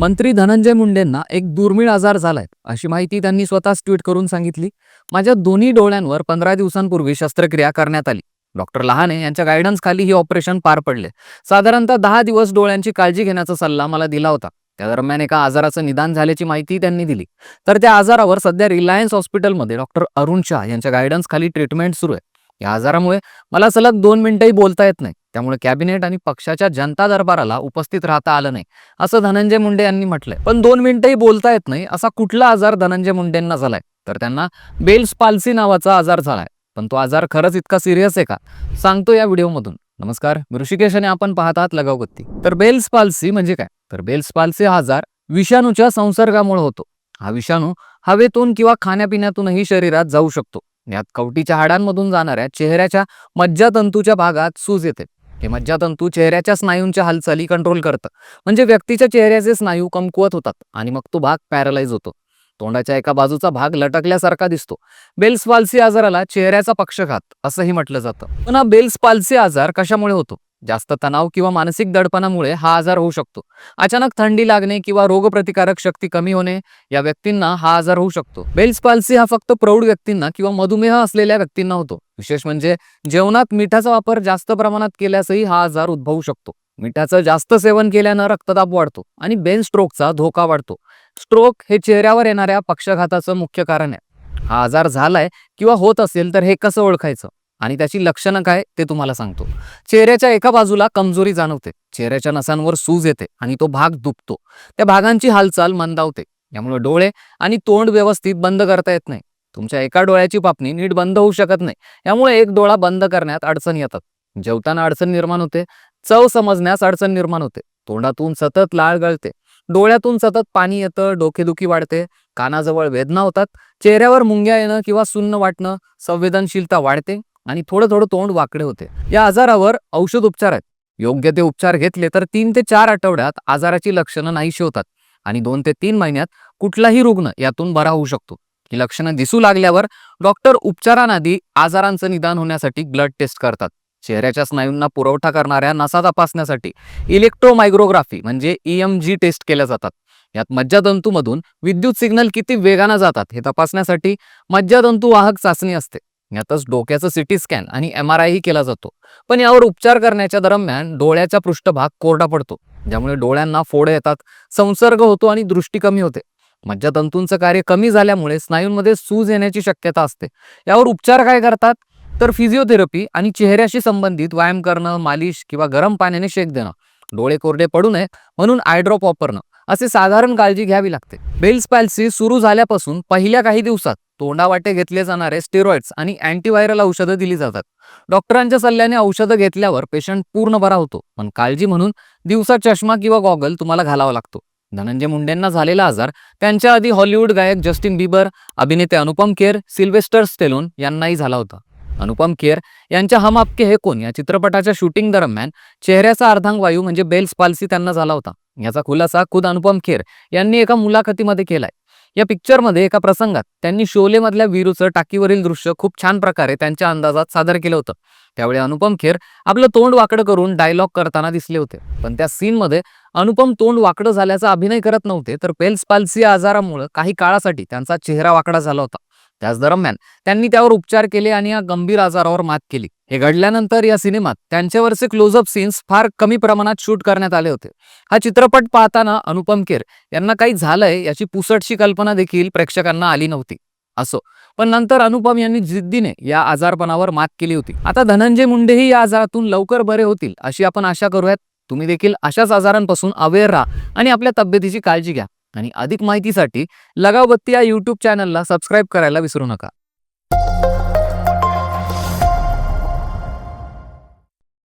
मंत्री धनंजय मुंडेंना एक दुर्मिळ आजार झालाय अशी माहिती त्यांनी स्वतःच ट्विट करून सांगितली. माझ्या दोन्ही डोळ्यांवर पंधरा दिवसांपूर्वी शस्त्रक्रिया करण्यात आली. डॉक्टर लहाने यांच्या गायडन्स खाली हे ऑपरेशन पार पडले. साधारणतः दहा दिवस डोळ्यांची काळजी घेण्याचा सल्ला मला दिला होता. त्या दरम्यान एका आजाराचं निदान झाल्याची माहिती त्यांनी दिली. तर त्या आजारावर सध्या रिलायन्स हॉस्पिटलमध्ये डॉक्टर अरुण शाह यांच्या गायडन्स खाली ट्रीटमेंट सुरू आहे. या आजारामुळे मला सलग दोन मिनिटंही बोलता येत नाही. त्यामुळे कॅबिनेट आणि पक्षाच्या जनता दरबाराला उपस्थित राहता आलं नाही असं धनंजय मुंडे यांनी म्हटलंय. पण दोन मिनिटंही बोलता येत नाही असा कुठला आजार धनंजय मुंडेंना झालाय? तर त्यांना बेल्स पाल्सी नावाचा आजार झालाय. पण तो आजार खरंच इतका सिरियस आहे का? सांगतो या व्हिडिओमधून. नमस्कार मी ऋषिकेश आणि आपण पाहत आहात लगावगत्ती. तर बेल्स पाल्सी म्हणजे काय? तर बेल्स पाल्सी हा आजार विषाणूच्या संसर्गामुळे होतो. हा विषाणू हवेतून किंवा खाण्यापिण्यातूनही शरीरात जाऊ शकतो. यात कवटीच्या हाडांमधून जाणाऱ्या चेहऱ्याच्या मज्जातंतूच्या भागात सूज येते. हे मज्जातंतू चेहऱ्याच्या स्नायूंच्या हालचाली कंट्रोल करतं. म्हणजे व्यक्तीच्या चेहऱ्याचे स्नायू कमकुवत होतात आणि मग तो भाग पॅरलाइज होतो. तोंडाच्या एका बाजूचा भाग लटकल्यासारखा दिसतो. बेल्स पाल्सी आजाराला चेहऱ्याचा पक्षघात असंही म्हटलं जातं. पण हा बेल्स पाल्सी आजार कशामुळे होतो? जास्त तणाव किंवा मानसिक दडपणामुळे हा आजार होऊ शकतो. अचानक थंडी लागणे किंवा रोगप्रतिकारक शक्ती कमी होणे या व्यक्तींना हा आजार होऊ शकतो. बेल्स पाल्सी हा फक्त प्रौढ व्यक्तींना किंवा मधुमेह असलेल्या व्यक्तींना होतो. विशेष म्हणजे जेवणात मिठाचा वापर जास्त प्रमाणात केल्यासही हा आजार उद्भवू शकतो. मिठाचं जास्त सेवन केल्यानं रक्तदाब वाढतो आणि बेन स्ट्रोकचा धोका वाढतो. स्ट्रोक हे चेहऱ्यावर येणाऱ्या पक्षघाताचं मुख्य कारण आहे. हा आजार झालाय किंवा होत असेल तर हे कसं ओळखायचं? आणि त्याची लक्षणं काय ते तुम्हाला सांगतो. चेहऱ्याच्या एका बाजूला कमजोरी जाणवते. चेहऱ्याच्या नसांवर सूज येते आणि तो भाग दुखतो. त्या भागांची हालचाल मंदावते. यामुळे डोळे आणि तोंड व्यवस्थित बंद करता येत नाही. तुमच्या एका डोळ्याची पापणी नीट बंद होऊ शकत नाही. यामुळे एक डोळा बंद करण्यात अडचण येतात. जेवताना अडचण निर्माण होते. चव समजण्यास अडचण निर्माण होते. तोंडातून सतत लाळ गळते. डोळ्यातून सतत पाणी येतं डोकेदुखी वाढते. कानाजवळ वेदना होतात. चेहऱ्यावर मुंग्या येणं किंवा सुन्न वाटणं संवेदनशीलता वाढते. आणि थोडं थोडं तोंड वाकडे होते. या आजारावर औषध उपचार आहेत. योग्य ते उपचार घेतले तर तीन ते चार आठवड्यात आजाराची लक्षणं नाहीशी होतात आणि दोन ते तीन महिन्यात कुठलाही रुग्ण यातून बरा होऊ शकतो. ही लक्षणं दिसू लागल्यावर डॉक्टर उपचारांआधी आजारांचं निदान होण्यासाठी ब्लड टेस्ट करतात. चेहऱ्याच्या स्नायूंना पुरवठा करणाऱ्या नसा तपासण्यासाठी इलेक्ट्रोमायग्रोग्राफी म्हणजे ईएम जी टेस्ट केल्या जातात. यात मज्जातंतूमधून विद्युत सिग्नल किती वेगानं जातात हे तपासण्यासाठी मज्जातंतू वाहक चाचणी असते. यातच डोक्याचं सिटी स्कॅन आणि एम आर आयही केला जातो. पण यावर उपचार करण्याच्या दरम्यान डोळ्याचा पृष्ठभाग कोरडा पडतो. ज्यामुळे डोळ्यांना फोड येतात संसर्ग होतो आणि दृष्टी कमी होते. मज्जातंतूंचं कार्य कमी झाल्यामुळे स्नायूंमध्ये सूज येण्याची शक्यता असते. यावर उपचार काय करतात? तर फिजिओथेरपी आणि चेहऱ्याशी संबंधित व्यायाम करणं मालिश किंवा गरम पाण्याने शेक देणं. डोळे कोरडे पडू नये म्हणून आयड्रॉप वापरणं. असे साधारण काळजी घ्यावी लागते. बेल्स पॅल्सी सुरू झाल्यापासून पहिल्या काही दिवसात तोंडावाटे घेतले जाणारे स्टेरॉइड्स आणि अँटीव्हायरल औषधं दिली जातात. डॉक्टरांच्या सल्ल्याने औषधं घेतल्यावर पेशंट पूर्ण बरा होतो. पण काळजी म्हणून दिवसा चष्मा किंवा गॉगल तुम्हाला घालावा लागतो. धनंजय मुंडेंना झालेला आजार त्यांच्या आधी हॉलिवूड गायक जस्टिन बिबर अभिनेते अनुपम खेर सिल्वेस्टर स्टेलोन यांनाही झाला होता. अनुपम खेर यांच्या हम आपके हे कोण या चित्रपटाच्या शूटिंग दरम्यान चेहऱ्याचा अर्धांग वायू म्हणजे बेल्स पाल्सी त्यांना झाला होता. याचा खुलासा खुद अनुपम खेर यांनी एका मुलाखतीमध्ये केलाय. या पिक्चरमध्ये एका प्रसंगात त्यांनी शोलेमधल्या वीरूचं टाकीवरील दृश्य खूप छान प्रकारे त्यांच्या अंदाजात सादर केलं होतं. त्यावेळी अनुपम खेर आपलं तोंड वाकडं करून डायलॉग करताना दिसले होते. पण त्या सीनमध्ये अनुपम तोंड वाकडं झाल्याचा अभिनय करत नव्हते तर पेल्स पाल्सी आजारामुळे काही काळासाठी त्यांचा चेहरा वाकडा झाला होता. त्याच दरम्यान त्यांनी त्यावर उपचार केले आणि या गंभीर आजारावर मात केली. हे घडल्यानंतर या सिनेमात त्यांच्यावरचे क्लोजअप सीन्स फार कमी प्रमाणात शूट करण्यात आले होते. हा चित्रपट पाहताना अनुपम खेर यांना काही झालंय याची पुसटशी कल्पना देखील प्रेक्षकांना आली नव्हती. असो. पण नंतर अनुपम यांनी जिद्दीने या आजारपणावर मात केली होती. आता धनंजय मुंडेही या आजारातून लवकर बरे होतील अशी आपण आशा करूयात. तुम्ही देखील अशाच आजारांपासून अवेअर राहा आणि आपल्या तब्येतीची काळजी घ्या. आणि अधिक माहितीसाठी लगावबत्ती या यूट्यूब चॅनलला सबस्क्राईब करायला विसरू नका.